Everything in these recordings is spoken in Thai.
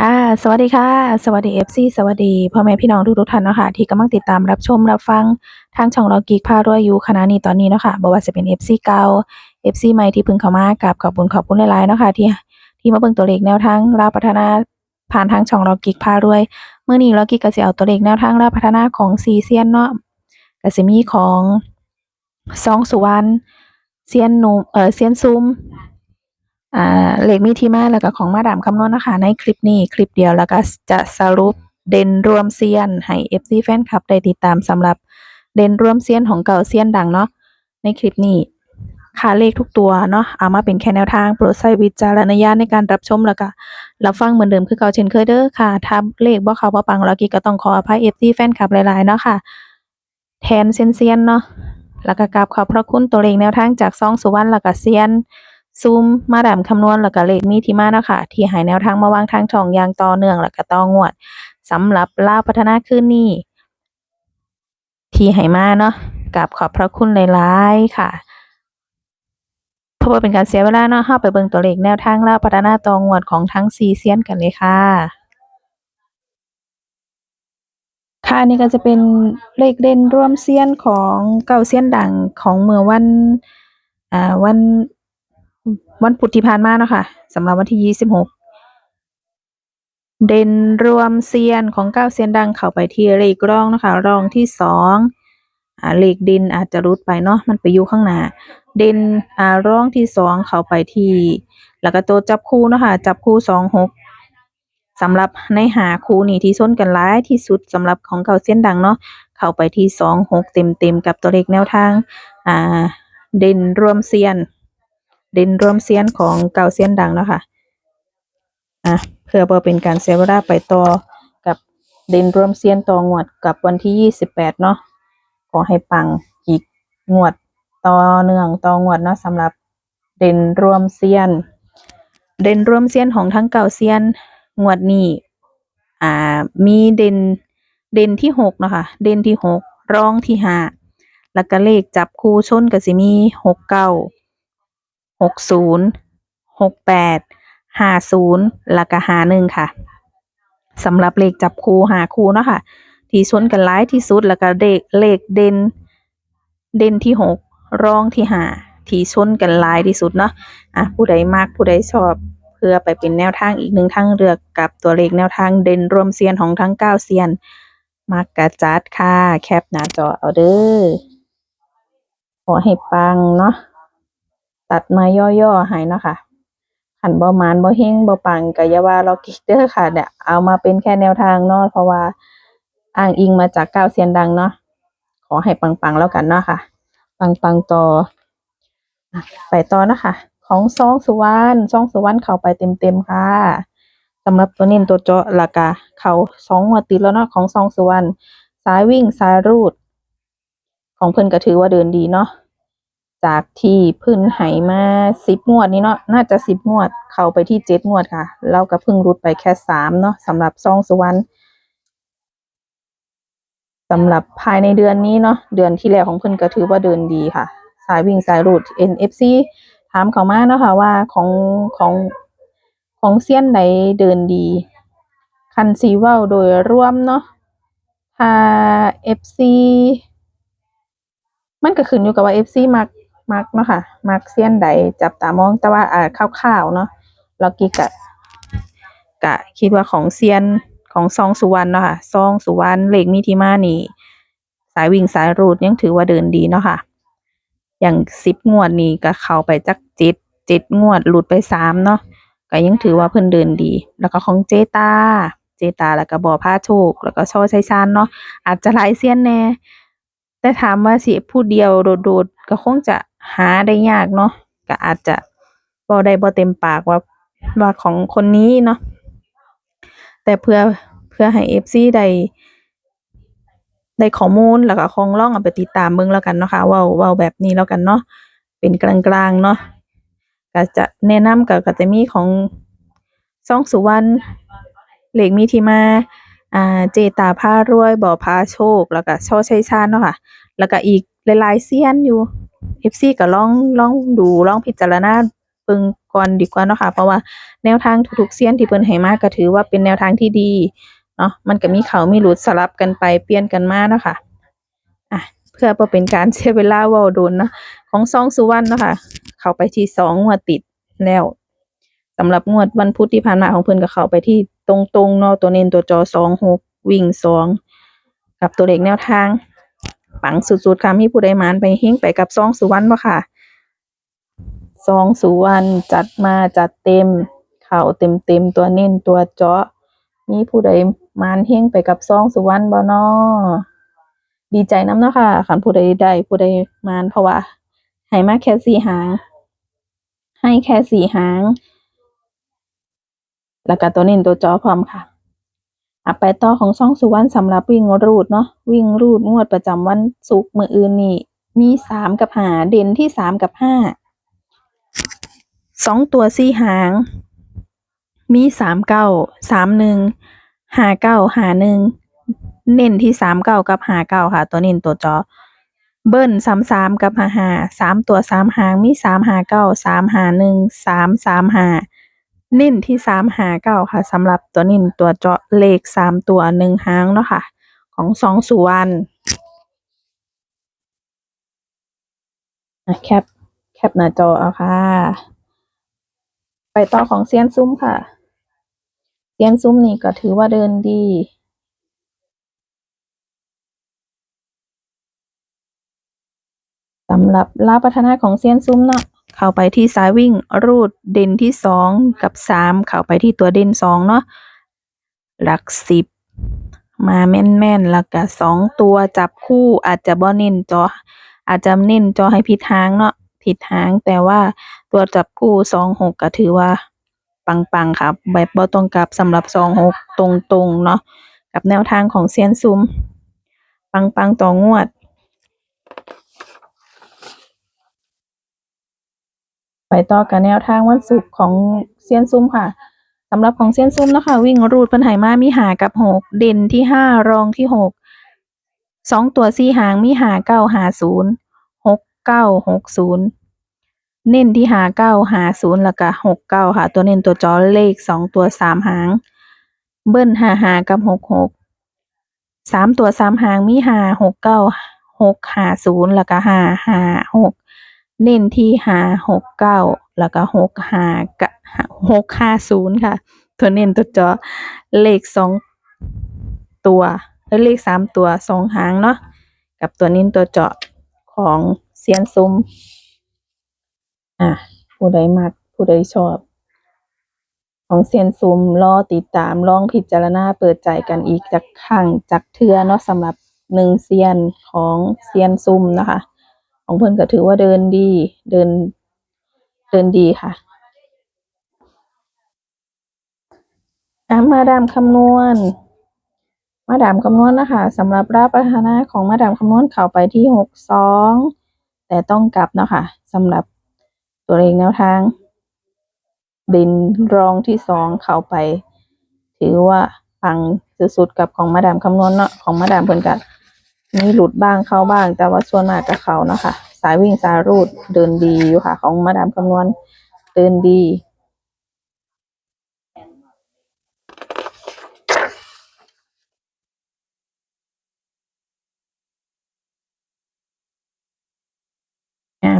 ค่ะ สวัสดีค่ะ สวัสดี FC สวัสดีพ่อแม่พี่น้องทุกๆท่านนะคะที่กำลังติดตามรับชมรับฟังทางช่องเรากีกพารวยอยู่ขณะนี้ตอนนี้นะคะบ่ว่าจะเป็น FC เก่า FC ใหม่ที่พิ่งเข้ามากราบขอบคุณขอบคุณหลายๆนะคะที่ที่มาเบิ่งตัวเลขแนวทางราพัฒนาผ่านทางช่องเรากีกพารวยเมื้อนี้เรากีกก็สิเอาตัวเลขแนวทางราพัฒนาของซีเซียนเนาะก็สิมีของซองสุวรรณเซียนหนูเออเซียนซุม เลขมีที่มาแล้วก็ของมาดามคำนวณนะคะ ในคลิปนี้คลิปเดียวแล้วก็จะสรุปเด่นรวมเซียนให้ FC แฟนคลับได้ติดตามสำหรับเด่นรวมเซียนของเก่าเซียนดังเนาะในคลิปนี้ค่าเลขทุกตัวเนาะเอามาเป็นแค่แนวทางโปรดใช้วิจารณญาณในการรับชมแล้วก็รับฟังเหมือนเดิมคือเก่าเช่นเคยเด้อค่ะถ้าเลขบ่เข้าบ่ปังแล้วกี้ก็ต้องขออภัย FC แฟนคลับหลายๆเนาะค่ะแทนเซียนเซียนเนาะแล้วก็กราบขอบพระคุณตัวเลขแนวทางจากซองสุวรรณแล้วก็เซียน ซูมมาดามคำนวณแล้วก็เลขมีที่มาเนาะค่ะที่ให้แนวทางมาวางทางช่องยางต่อเนื่องแล้วก็ต่องวดสำหรับลาวพัฒนาคืนนี้ที่ให้มาเนาะกับขอบพระคุณหลายๆค่ะเพราะว่าเป็นการเสียเวลาเนาะเฮาไปเบิ่งตัวเลขแนวทางลาวพัฒนาต่องวดของทั้ง4เซียนกันเลยค่ะค่ะนี่ก็จะเป็นเลขเด่นร่วมเซียนของเก่าเซียนดังของเมื่อวันอ่าวัน วันพุธที่ผ่านมาเนาะค่ะสำหรับวันที่ 26 เด่นรวมเซียนของเก้าเซียนดังเข้าไปที่เลขรองนะคะรองที่สองเลขเด่นอาจจะรุดไปเนาะมันไปอยู่ข้างหน้า เด่นอ่ารองที่สองเข้าไปที่ แล้วก็ตัวจับคู่เนาะค่ะจับคู่สองหกสำหรับในหาคู่นี่ที่ส้นกันหลายที่สุดสำหรับของเก่าเซียนดังเนาะเข้าไปที่สองหกเต็มเต็มกับตัวเลขแนวทาง อ่า เด่นรวมเซียน ด่นรวมเซียนของเก่าเซียนดังเนาะค่ะอะเพื่อบ่เป็นการเสียเวลาไปต่อกับเด่นรวมเซียนต่องวดกับวันที่ยี่สิบแปดเนาะขอให้ปังอีกงวดต่อเนื่องต่องวดเนาะสำหรับเด่นรวมเซียน เด่นรวมเซียนของทั้งเก่าเซียนงวดนี้อ่ามีเด่นเด่นที่หกเนาะค่ะเด่นที่หกรองที่ห้าแล้วก็เลขจับคู่ชนก็สิมีหกเก้า หกศูนย์หกแปดห้าศูนย์แล้วก็ห้าหนึ่งค่ะสำหรับเลขจับคู่หาคู่เนาะค่ะ ที่ชนกันหลายที่สุดแล้วก็เด็กเลขเด่นเด่นที่หกรองที่ห้าที่ชนกันหลายที่สุดเนาะอะผู้ใดมากผู้ใดชอบเพื่อไปเป็นแนวทางอีกหนึ่งทางเลือกกับตัวเลขแนวทางเด่นรวมเซียนของทั้งเก้าเซียนมากกะจัดค่ะ แคปหน้าจอเอาเด้อขอให้ปังเนาะ ตัดมาย่อๆให้เนาะค่ะขันบ่หมานบ่เฮงบ่ปังก็อย่าว่าเรากิกเด้อค่ะเนี่ยเอามาเป็นแค่แนวทางเนาะเพราะว่าอ้างอิงมาจากก้าวเซียนดังเนาะขอให้ปังๆแล้วกันเนาะค่ะ ปังๆต่อไปต่อนะคะของซองสุวรรณซองสุวรรณเข้าไปเต็มๆค่ะสำหรับตัวเน้นตัวเจาะราคาเขาสองงวดติดแล้วเนาะของซองสุวรรณสายวิ่งสายรูด ของเพิ่นก็ถือว่าเดินดีเนาะ จากที่พึ่นไหมาสิบงวดนี้เนาะน่าจะสิบงวด เข้าไปที่เจ็ดงวดค่ะ เราก็เพิ่งรุดไปแค่สามเนาะสำหรับซองสุวรรณสำหรับภายในเดือนนี้เนาะเดือนที่แล้วของเพิ่นก็ถือว่าเดินดีค่ะ สายวิ่งสายรูด NFC ถามเขามาเนาะค่ะว่าของของของเซียนไหนเดินดี คันซีเว้าโดยรวมเนาะถ้า FC มันก็ขึ้นอยู่กับว่า FC มัก มักเนาะค่ะ มักเซียนใดจับตามองแต่ว่าอ่าคร่าวๆเนาะเรากีกะกะคิดว่าของเซียนของซองสุวรรณเนาะค่ะซองสุวรรณเลขมีที่มานี่สายวิ่งสายรูดยังถือว่าเดินดีเนาะค่ะ อย่างสิบงวดนี่ก็เข้าไปจักเจ็ดเจ็ดงวดหลุดไปสามเนาะก็ยังถือว่าเพิ่นเดินดี แล้วก็ของเจตาเจตาแล้วก็บ่อผ้าโชคแล้วก็ช่อชัยชานเนาะอาจจะลายเซียนแน่แต่ถามว่าสิผู้เดียวโดดๆก็คงจะ หาได้ยากเนาะก็อาจจะบ่ได้บ่เต็มปากว่าว่าของคนนี้เนาะแต่เพื่อเพื่อให้ FC ได้ได้ข้อมูลแล้วก็คงลองเอาไปติดตามเบิ่งแล้วกันเนาะค่ะว้าว้าแบบนี้แล้วกันเนาะเป็นกลางๆเนาะก็จะแนะนำก็ก็จะมีของซ่องสุวรรณเหลขมีที่มาอ่าเจตาพารวยบ่อพาโชค แล้วก็ช่อชัยชาญเนาะค่ะ แล้วก็อีกหลายๆเซียนอยู่ FC ก็ลองลองดูลองพิจารณาเบิ่งกก่อนดีกว่าเนาะค่ะ เพราะว่าแนวทางทุกๆเซียนที่เพิ่นให้มาก็ถือว่าเป็นแนวทางที่ดีเนาะมันก็มีเขามีหลุดสลับกันไปเปลี่ยนกันมาเนาะค่ะอะเพื่อเป็นการเสียเวลาเว้าโดนเนาะของซองสุวรรณเนาะค่ะ เข้าไปที่สองงวดติดแล้วสำหรับงวดวันพุธที่ผ่านมาของเพิ่นก็เข้าไปที่ตรงๆเนาะตัวเน้นตัวจอสองหกวิ่งสองกับตัวเลขแนวทาง ปังสุดๆค่ะมีผู้ใดมานไปเฮงไปกับซองสุวรรณบ่ค่ะซองสุวรรณจัดมาจัดเต็มเข่าเต็มเต็มๆตัวเน้นตัวเจาะ มีผู้ใดมานเฮงไปกับซองสุวรรณบ่น้อดีใจน้ำเนาะค่ะคันผู้ใดได้ผู้ใดมานเพราะว่าให้มาแค่สี่หาง ให้แค่สี่หาง แล้วก็ตัวเน้นตัวจอพร้อมค่ะ อะไปต่อของช่องสุวรรณสำหรับวิ่งรูดเนาะวิ่งรูดงวดประจำวันศุกร์มืออื่นนี่มีสามกับหาเด่นที่สามกับห้าสองตัวสี่หาง มีสามเก้าสามหนึ่งหาเก้าหาหนึ่งเน้นที่สามเก้ากับหาเก้าค่ะ ตัวเน้นตัวจอ เบิ้ลสามสามกับหาหาสามตัวสามหางมีสามหาเก้าสามหาหนึ่งสามสามหา เน้นที่สามหาเก้าค่ะสำหรับตัวเน้นตัวเจาะเลขสามตัวหนึ่งหางเนาะค่ะ ของสองสุวรรณอะแคปแคปหน้าจอเอาค่ะ ไปต่อของเซียนซุ้มค่ะเซียนซุ้มนี่ก็ถือว่าเดินดีสำหรับลาพัฒนาของเซียนซุ้มเนาะ เข้าไปที่สายวิ่งรูดเด่นที่สองกับสามเข้าไปที่ตัวเด่นสองเนาะหลักสิบมาแม่นแม่นๆแล้วก็สองตัวจับคู่อาจจะบ่เน้นจออาจจะเน้นจอให้ผิดทางเนาะผิดทางแต่ว่าตัวจับคู่สองหกก็ถือว่าปังๆครับแบบบ่ต้องกลับสำหรับสองหกตรงๆเนาะกับแนวทางของเซียนซุ้มปังๆต่องวด ไป ต่อกับแนวทางวันศุกร์ของเซียนซุ้มค่ะสำหรับของเซียนซุ้มนะคะวิ่งรูดเพิ่นไหมามีหากับหกเด่นที่ห้ารองที่หกสองตัวสี่หางมีหาเก้าหาศูนย์หกเก้าหกศูนย์เน้นที่หาเก้าหาศูนย์แล้วก็หกเก้าค่ะ ตัวเน้นตัวจอเลขสองตัวสามหาง เบิ้ลหาหากับหกหกสามตัวสามหางมีหาหกเก้าหกหาศูนย์แล้วก็หาหาหก เน้นที่หาหกเก้าแล้วก็หกหากะหกห้าศูนย์ค่ะ ตัวเน้นตัวเจาะเลขสองตัวเลขสามตัวสองหางเนาะกับตัวเน้นตัวเจาะของเซียนซุ้มอะผู้ใดมักผู้ใดชอบ ของเซียนซุมรอติดตามลองพิจารณาเปิดใจกันอีกจากครั้งจากเทือเนาะสำหรับหนึ่งเซียนของเซียนซุมนะคะ ของเพิ่นก็ถือว่าเดินดี เดิน เดินดีค่ะอะมาดามคำนวณ มาดามคำนวณนะคะสำหรับรับประทานาของมาดามคำนวณเข้าไปที่หกสองแต่ต้องกลับเนาะคะสำหรับตัวเลขแนวทางดินรองที่สองเข้าไป ถือว่าปังสุดๆกับของมาดามคำนวณเนาะของมาดามเพิ่นกันมีหลุดบ้างเข้าบ้าง แต่ว่าส่วนมากกับเขาเนาะค่ะายวิ่งสายรูดเดินดีอยู่ค่ะ ของมาดามคำนวณเดินดี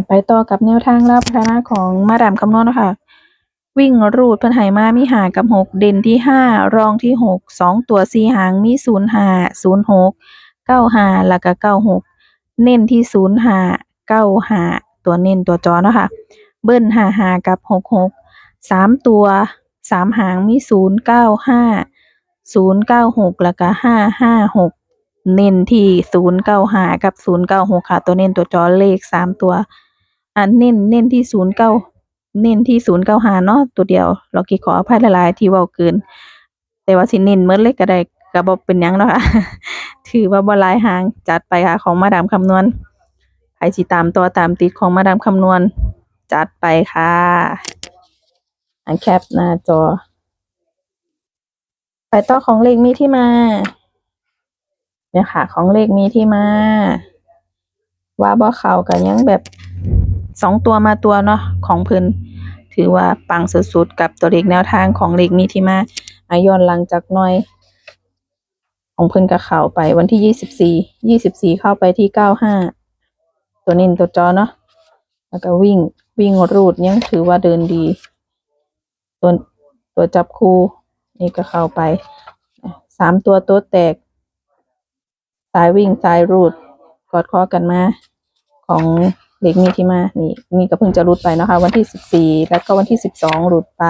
ไปต่อกับแนวทางรับพัฒนาของมาดามคำนวณนะคะวิ่งรูดเพิ่นไหมามีหากับหกเด่นที่ห้ารองที่หกสองตัวสี่หางมีศูนย์หาศูนย์หกเก้าหาแล้วก็เก้าหกเน้นที่ศูนย์หา เก้าห้าตัวเน้นตัวจอเนาะค่ะ เบิ้ลห้าห้ากับหกหกสามตัวสามหางมีศูนย์เก้าห้าศูนย์เก้าหกแล้วก็ห้าห้าหกเน้นที่ศูนย์เก้าห้ากับศูนย์เก้าหกค่ะ ตัวเน้นตัวจอเลขสามตัวอันเน้นเน้นที่ศูนย์เก้าเน้นที่ศูนย์เก้าหาเนาะตัวเดียว เรากี่ขออภัยหลายๆที่เว้าเกิน แต่ว่าสิเน้นเมื่อเล็กก็ได้ก็บ่เป็นยังเนาะค่ะ ถือว่าบ่ลายหางจัดไปค่ะ ของมาดามคำนวณ สิตามตัวตามติดของมาดามคำนวณ จัดไปค่ะ อันแคปหน้าจอ ไปต่อของเลขมีที่มา เนี่ยค่ะ ของเลขมีที่มา ว่าบ่เข้ากันยังแบบสองตัวมาตัวเนาะของเพิ่นถือว่าปังสุดๆกับตัวเลขแนวทางของเลขมีที่มาอาย้อนหลังจากน่อย ของเพิ่นก็เข้าไปวันที่ยี่สิบสี่ยี่สิบสี่เข้าไปที่เก้าห้า ตัวนินตัวจอเนาะแล้วก็วิ่งวิ่งรูดยังถือว่าเดินดี ตัวตัวจับคู่ นี่ก็เข้าไปสามตัวตัวแตก สายวิ่งสายรูดกอดคอกันมา ของเด็กมีที่มา นี่นี่ก็เพิ่งจะรุดไปนะคะ วันที่สิบสี่แล้วก็วันที่สิบสองรุดไป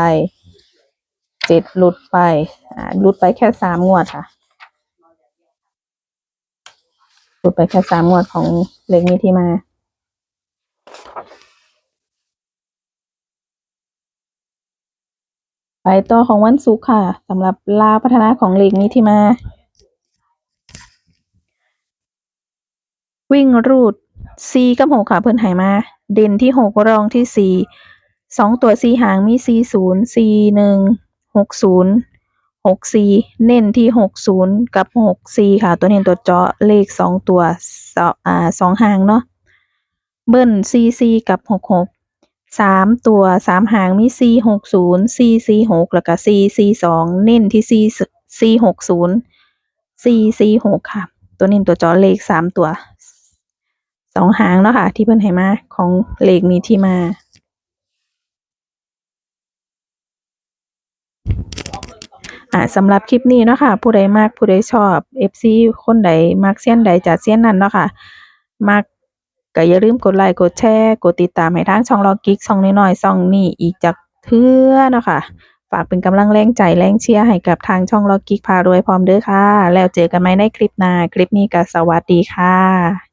เจ็ดรุดไปอ่ารุดไปแค่สามงวดค่ะุดไปแค่สามงวดของเล็กมีที่มา ไปต่อของวันศุกร์ค่ะสำหรับลาพัฒนาของเล็กมีที่มา วิ่งรูดซีกับหกค่ะเพิ่นหายมา เด่นที่หกรองที่สี่สองตัวสีหางมีสี่ศูนย์สี่หนึ่งหกศูนย์ หกสี่เน้นที่หกศูนย์กับหกสี่ค่ะ ตัวเน้นตัวเจาะเลขสองตัวสองอ่าสองหางเนาะเบิ้ลซีซีกับหกหกสามตัวสามหางมีสี่หกศูนย์สี่สี่หกแล้วก็สี่สี่สองเน้นที่สี่สี่หกศูนย์สี่สี่หกค่ะ ตัวเน้นตัวเจาะเลขสามตัวสองหางเนาะค่ะ ที่เพิ่นให้มาของเลขมีที่มา อ่าสำหรับคลิปนี้เนาะค่ะ ผู้ใดมากผู้ใดชอบ FC คนใดมักเสี้ยนใดจัดเสี้ยนนั้นเนาะค่ะมักก็อย่าลืมกดไลค์กดแชร์กดติดตามให้ทางช่องลอกิกช่องน้อยๆช่องนี้อีกจากเทื่อเนาะค่ะฝากเป็นกำลังแรงใจแรงเชียร์ให้กับทางช่องลอกิกพารวยพร้อมเด้อค่ะ แล้วเจอกันใหม่ในคลิปหน้าคลิปนี้ก็สวัสดีค่ะ